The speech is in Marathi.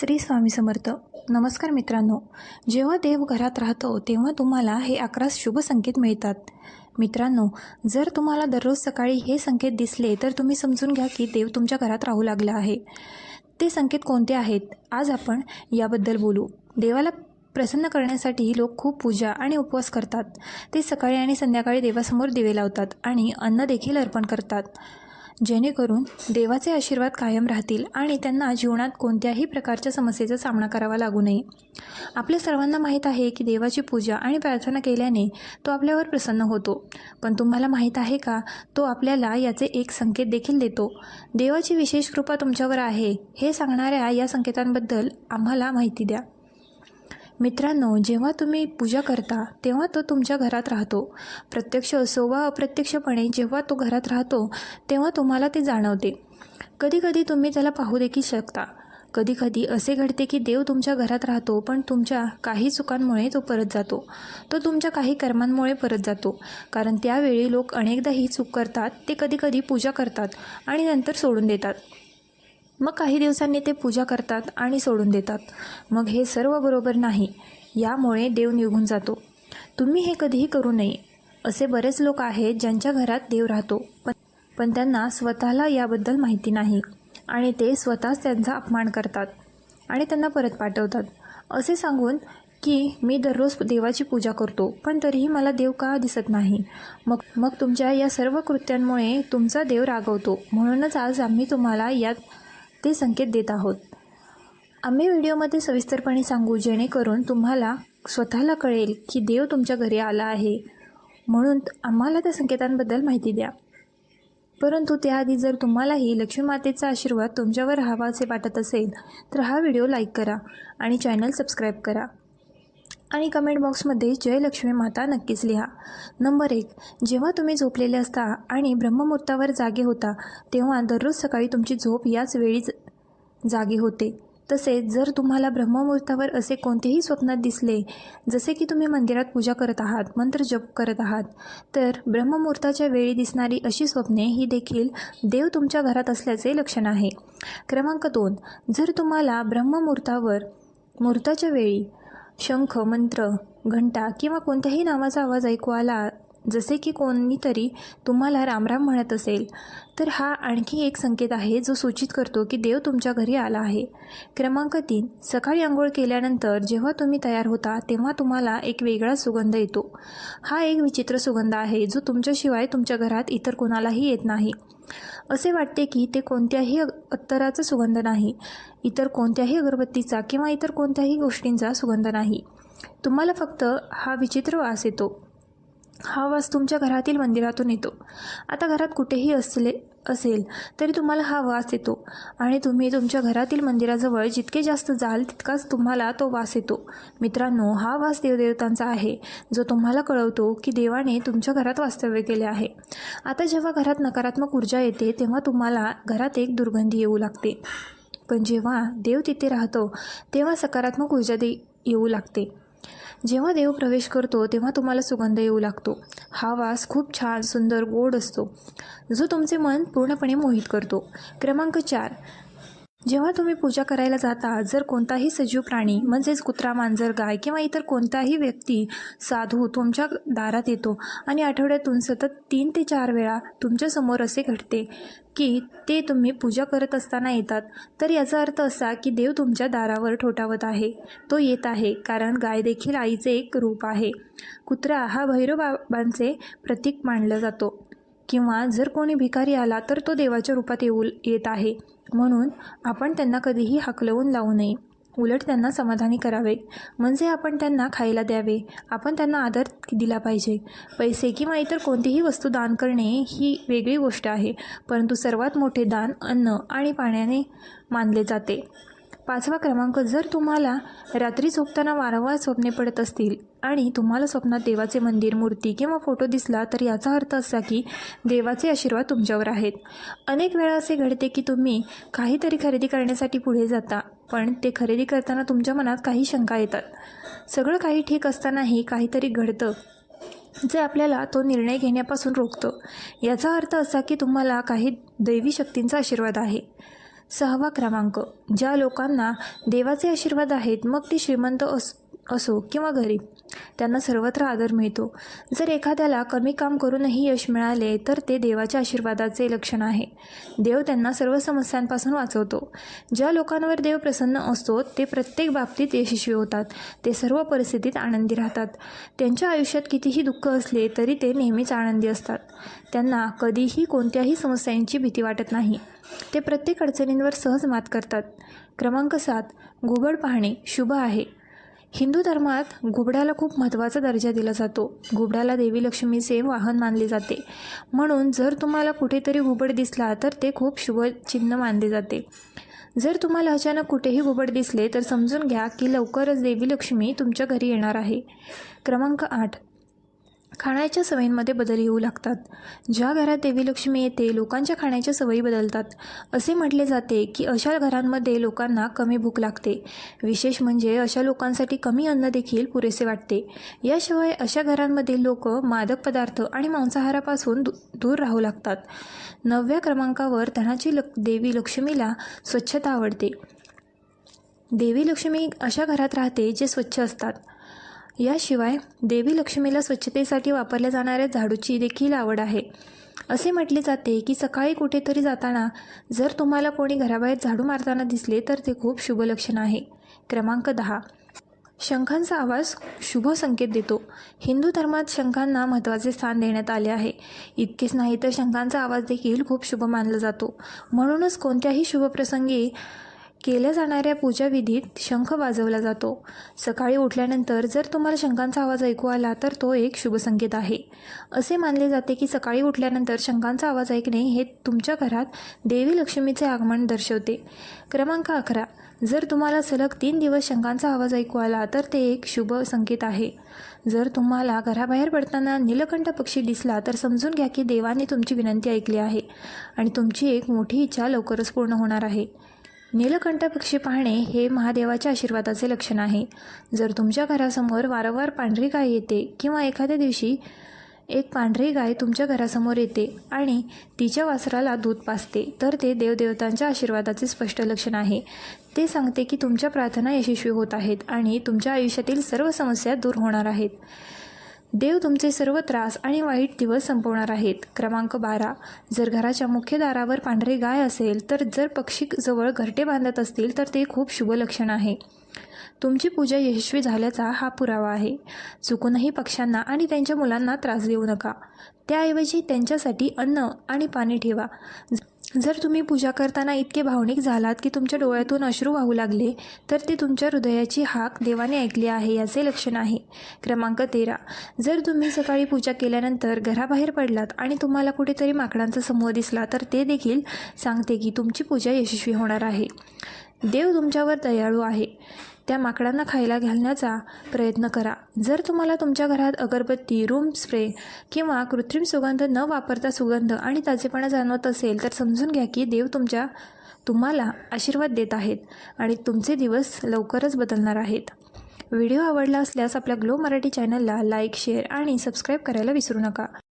श्री स्वामी समर्थ. नमस्कार मित्रांनो. जेव्हा देव घरात राहतो तेव्हा तुम्हाला हे अकरा शुभ संकेत मिळतात. मित्रांनो जर तुम्हाला दररोज सकाळी हे संकेत दिसले तर तुम्ही समजून घ्या की देव तुमच्या घरात राहू लागला आहे. ते संकेत कोणते आहेत? आज आपण याबद्दल बोलू. देवाला प्रसन्न करण्यासाठी लोक खूप पूजा आणि उपवास करतात. ते सकाळी आणि संध्याकाळी देवासमोर दिवे लावतात आणि अन्न देखील अर्पण करतात. जेणेकरून देवाचे आशीर्वाद कायम राहतील आणि त्यांना जीवनात कोणत्याही प्रकारच्या समस्येचा सामना करावा लागू नये. आपल्या सर्वांना माहीत आहे की देवाची पूजा आणि प्रार्थना केल्याने तो आपल्यावर प्रसन्न होतो. पण तुम्हाला माहीत आहे का? तो आपल्याला याचे एक संकेत देखील देतो. देवाची विशेष कृपा तुमच्यावर आहे हे सांगणाऱ्या या संकेतांबद्दल आम्हाला माहिती द्या. मित्रांनो जेव्हा तुम्ही पूजा करता तेव्हा तो तुमच्या घरात राहतो. प्रत्यक्ष असो वा अप्रत्यक्षपणे जेव्हा तो घरात राहतो तेव्हा तुम्हाला ते जाणवते. कधीकधी तुम्ही त्याला पाहू देखील शकता. कधीकधी असे घडते की देव तुमच्या घरात राहतो पण तुमच्या काही चुकांमुळे तो परत जातो. तो तुमच्या काही कर्मांमुळे परत जातो. कारण त्यावेळी लोक अनेकदा ही चूक करतात ते कधीकधी पूजा करतात आणि नंतर सोडून देतात. मग काही दिवसांनी ते पूजा करतात आणि सोडून देतात. मग हे सर्व बरोबर नाही. यामुळे देव निघून जातो. तुम्ही हे कधीही करू नये. असे बरेच लोक आहेत ज्यांच्या घरात देव राहतो. पण पण त्यांना स्वतःला याबद्दल माहिती नाही. आणि ते स्वतःच त्यांचा अपमान करतात. आणि त्यांना परत पाठवतात. असे सांगून की मी दररोज देवाची पूजा करतो. पण तरीही मला देव का दिसत नाही? मग मग तुमच्या या सर्व कृत्यांमुळे तुमचा देव रागवतो. म्हणूनच आज आम्ही तुम्हाला यात ते संकेत देत आहोत. आम्ही व्हिडिओमध्ये सविस्तरपणे सांगू जेणेकरून तुम्हाला स्वतःला कळेल की देव तुमच्या घरी आला आहे. म्हणून आम्हाला त्या संकेतांबद्दल माहिती द्या. परंतु त्याआधी जर तुम्हालाही लक्ष्मी मातेचा आशीर्वाद तुमच्यावर असे वाटत असेल तर हा व्हिडिओ लाईक करा आणि चॅनल सबस्क्राईब करा. आणि कमेंट बॉक्समध्ये जयलक्ष्मी माता नक्कीच लिहा. नंबर एक जेव्हा तुम्ही झोपलेले असता आणि ब्रह्ममुहूर्तावर जागे होता तेव्हा दररोज सकाळी तुमची झोप याच वेळी जागी होते. तसेच जर तुम्हाला ब्रह्ममुहूर्तावर असे कोणतेही स्वप्नात दिसले जसे की तुम्ही मंदिरात पूजा करत आहात मंत्र जप करत आहात तर ब्रह्ममुहूर्ताच्या वेळी दिसणारी अशी स्वप्ने ही देखील देव तुमच्या घरात असल्याचे लक्षण आहे. क्रमांक दोन जर तुम्हाला ब्रह्ममुहूर्तावर मुहूर्ताच्या वेळी शंख मंत्र घंटा किंवा कोणत्याही नावाचा आवाज ऐकू आला जसे की कोणीतरी तुम्हाला रामराम म्हणत असेल तर हा आणखी एक संकेत आहे जो सूचित करतो की देव तुमच्या घरी आला आहे. क्रमांक तीन सकाळी आंघोळ केल्यानंतर जेव्हा तुम्ही तयार होता तेव्हा तुम्हाला एक वेगळा सुगंध येतो. हा एक विचित्र सुगंध आहे जो तुमच्याशिवाय तुमच्या घरात इतर कोणालाही येत नाही. असे वाटते की ते कोणत्याही अत्तराचा सुगंध नाही इतर कोणत्याही अगरबत्तीचा किंवा इतर कोणत्याही गोष्टींचा सुगंध नाही. तुम्हाला फक्त हा विचित्र वास येतो. हा वास तुमच्या घरातील मंदिरातून येतो. आता घरात कुठेही असले असेल तरी तुम्हाला हा वास येतो. आणि तुम्ही तुमच्या घरातील मंदिराजवळ जितके जास्त जाल तितकाच तुम्हाला तो वास येतो. मित्रांनो हा वास देवदेवतांचा आहे जो तुम्हाला कळवतो की देवाने तुमच्या घरात वास्तव्य केले आहे. आता जेव्हा घरात नकारात्मक ऊर्जा येते तेव्हा तुम्हाला घरात एक दुर्गंधी येऊ लागते. पण जेव्हा देव तिथे राहतो तेव्हा सकारात्मक ऊर्जा दे येऊ लागते. जेव्हा देव प्रवेश करतो तेव्हा तुम्हाला सुगंध येऊ लागतो. हा वास खूप छान सुंदर गोड असतो जो तुमचे मन पूर्णपणे मोहित करतो. क्रमांक चार. जेव्हा तुम्ही पूजा करायला जाता जर कोणताही सजीव प्राणी म्हणजेच कुत्रा मांजर गाय किंवा इतर कोणताही व्यक्ती साधू तुमच्या दारात येतो आणि आठवड्यातून सतत तीन ते चार वेळा तुमच्यासमोर असे घडते की ते तुम्ही पूजा करत असताना येतात तर याचा अर्थ असा की देव तुमच्या दारावर ठोठावत आहे. तो येत आहे कारण गाय देखील आईचे एक रूप आहे. कुत्रा हा भैरवबाबांचे प्रतीक मानला जातो. किंवा जर कोणी भिकारी आला तर तो देवाच्या रूपात येऊ येत आहे. म्हणून आपण त्यांना कधीही हकलवून लावू नये. उलट त्यांना समाधानी करावे. म्हणजे आपण त्यांना खायला द्यावे. आपण त्यांना आदर दिला पाहिजे. पैसे किंवा इतर कोणतीही वस्तू दान करणे ही वेगळी गोष्ट आहे परंतु सर्वात मोठे दान अन्न आणि पाण्याने मानले जाते. पाचवा क्रमांक जर तुम्हाला रात्री झोपताना वारंवार स्वप्ने पडत असतील आणि तुम्हाला स्वप्नात देवाचे मंदिर मूर्ती किंवा फोटो दिसला तर याचा अर्थ असा की देवाचे आशीर्वाद तुमच्यावर आहेत. अनेक वेळा असे घडते की तुम्ही काहीतरी खरेदी करण्यासाठी पुढे जाता पण ते खरेदी करताना तुमच्या मनात काही शंका येतात. सगळं काही ठीक असतानाही काहीतरी घडतं जे आपल्याला तो निर्णय घेण्यापासून रोखतं. याचा अर्थ असा की तुम्हाला काही दैवी शक्तींचा आशीर्वाद आहे. सहावा क्रमांक. ज्या लोकांना देवाचे आशीर्वाद आहेत मग ते श्रीमंत अस असो किंवा गरीब त्यांना सर्वत्र आदर मिळतो. जर एखाद्याला कमी काम करूनही यश मिळाले तर ते देवाच्या आशीर्वादाचे लक्षण आहे. देव त्यांना सर्व समस्यांपासून वाचवतो. ज्या लोकांवर देव प्रसन्न असतो ते प्रत्येक बाबतीत यशस्वी होतात. ते सर्व परिस्थितीत आनंदी राहतात. त्यांच्या आयुष्यात कितीही दुःख असले तरी ते नेहमीच आनंदी असतात. त्यांना कधीही कोणत्याही समस्यांची भीती वाटत नाही. ते प्रत्येक अडचणींवर सहज मात करतात. क्रमांक सात घुबड पाहणे शुभ आहे. हिंदू धर्मात घुबडाला खूप महत्त्वाचा दर्जा दिला जातो. घुबडाला देवी लक्ष्मीचे वाहन मानले जाते. म्हणून जर तुम्हाला कुठेतरी घुबड दिसला तर ते खूप शुभ चिन्ह मानले जाते. जर तुम्हाला अचानक कुठेही घुबड दिसले तर समजून घ्या की लवकरच देवी लक्ष्मी तुमच्या घरी येणार आहे. क्रमांक आठ. खाण्याच्या सवयींमध्ये बदल येऊ लागतात. ज्या घरात देवी लक्ष्मी येते लोकांच्या खाण्याच्या सवयी बदलतात. असे म्हटले जाते की अशा घरांमध्ये लोकांना कमी भूक लागते. विशेष म्हणजे अशा लोकांसाठी कमी अन्न देखील पुरेसे वाटते. याशिवाय अशा घरांमध्ये लोक मादक पदार्थ आणि मांसाहारापासून दू दूर राहू लागतात. नवव्या क्रमांकावर धनाची लक देवी लक्ष्मीला स्वच्छता आवडते. देवी लक्ष्मी अशा घरात राहते जे स्वच्छ असतात. याशिवाय देवी लक्ष्मीला स्वच्छतेसाठी वापरल्या जाणाऱ्या झाडूची देखील आवड आहे. असे म्हटले जाते की सकाळी कुठेतरी जाताना जर तुम्हाला कोणी घराबाहेर झाडू मारताना दिसले तर ते खूप शुभ लक्षण आहे. क्रमांक दहा. शंखांचा आवाज शुभ संकेत देतो. हिंदू धर्मात शंखांना महत्त्वाचे स्थान देण्यात आले आहे. इतकेच नाही तर शंखांचा आवाज देखील खूप शुभ मानला जातो. म्हणूनच कोणत्याही शुभप्रसंगी केल्या जाणाऱ्या पूजाविधीत शंख वाजवला जातो. सकाळी उठल्यानंतर जर तुम्हाला शंखांचा आवाज ऐकू आला तर तो एक शुभसंकेत आहे. असे मानले जाते की सकाळी उठल्यानंतर शंखांचा आवाज ऐकणे हे तुमच्या घरात देवी लक्ष्मीचे आगमन दर्शवते. क्रमांक अकरा. जर तुम्हाला सलग तीन दिवस शंखांचा आवाज ऐकू आला तर ते एक शुभ संकेत आहे. जर तुम्हाला घराबाहेर पडताना नीलकंठ पक्षी दिसला तर समजून घ्या की देवाने तुमची विनंती ऐकली आहे आणि तुमची एक मोठी इच्छा लवकरच पूर्ण होणार आहे. नीलकंठ पक्षी पाहणे हे महादेवाच्या आशीर्वादाचे लक्षण आहे. जर तुमच्या घरासमोर वारंवार पांढरी गाय येते किंवा एखाद्या दिवशी एक पांढरी गाय तुमच्या घरासमोर येते आणि तिच्या वासराला दूध पाजते तर ते देवदेवतांच्या आशीर्वादाचे स्पष्ट लक्षण आहे. ते सांगते की तुमच्या प्रार्थना यशस्वी होत आहेत आणि तुमच्या आयुष्यातील सर्व समस्या दूर होणार आहेत. देव तुमचे सर्व त्रास आणि वाईट दिवस संपवणार आहेत. क्रमांक बारा. जर घराच्या मुख्य दारावर पांढरे गाय असेल तर जर पक्षी जवळ घरटे बांधत असतील तर ते खूप शुभ लक्षण आहे. तुमची पूजा यशस्वी झाल्याचा हा पुरावा आहे. चुकूनही पक्ष्यांना आणि त्यांच्या मुलांना त्रास देऊ नका. त्याऐवजी त्यांच्यासाठी अन्न आणि पाणी ठेवा. जर तुम्ही पूजा करताना इतके भावनिक झालात की तुमच्या डोळ्यातून अश्रू वाहू लागले तर ते तुमच्या हृदयाची हाक देवाने ऐकली आहे याचे लक्षण आहे. क्रमांक तेरा. जर तुम्ही सकाळी पूजा केल्यानंतर घराबाहेर पडलात आणि तुम्हाला कुठेतरी माकडांचा समूह दिसला तर ते देखील सांगते की तुमची पूजा यशस्वी होणार आहे. देव तुमच्यावर दयाळू आहे. त्या माकडांना खायला घालण्याचा प्रयत्न करा. जर तुम्हाला तुमच्या घरात अगरबत्ती रूम स्प्रे किंवा कृत्रिम सुगंध न वापरता सुगंध आणि ताजेपणा जाणवत असेल तर समजून घ्या की देव तुमच्या तुम्हाला आशीर्वाद देत आहेत आणि तुमचे दिवस लवकरच बदलणार आहेत. व्हिडिओ आवडला असल्यास आपल्या ग्लो मराठी चॅनलला लाईक शेअर आणि सबस्क्राईब करायला विसरू नका.